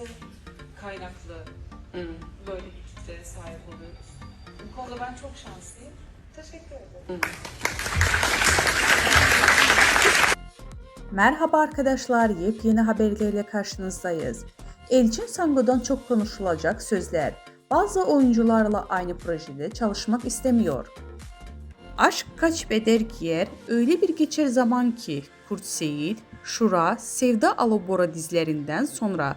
olması kaynaklı Hı. böyle bir kitleye sahip oluyoruz. Bu konuda ben çok şanslıyım. Teşekkür ederim. Merhaba arkadaşlar, yepyeni haberlerle karşınızdayız. Elçin Sango'dan çok konuşulacak sözler. Bazı oyuncularla aynı projede çalışmak istemiyor. Aşk kaç beder giyer, öyle bir geçer zaman ki Kurt Seyit, Şura, Sevda Alobora dizilerinden sonra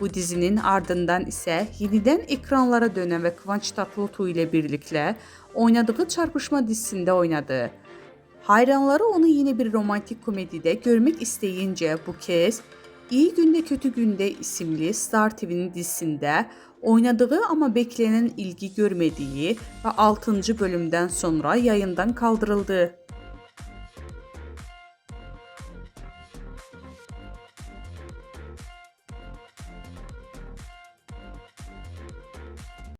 Bu dizinin ardından ise yeniden ekranlara dönen ve Kıvanç Tatlıtuğ ile birlikte oynadığı Çarpışma dizisinde oynadı. Hayranları onu yine bir romantik komedide görmek isteyince bu kez İyi Günde Kötü Günde isimli Star TV'nin dizisinde oynadığı ama beklenen ilgi görmediği ve 6. bölümden sonra yayından kaldırıldı.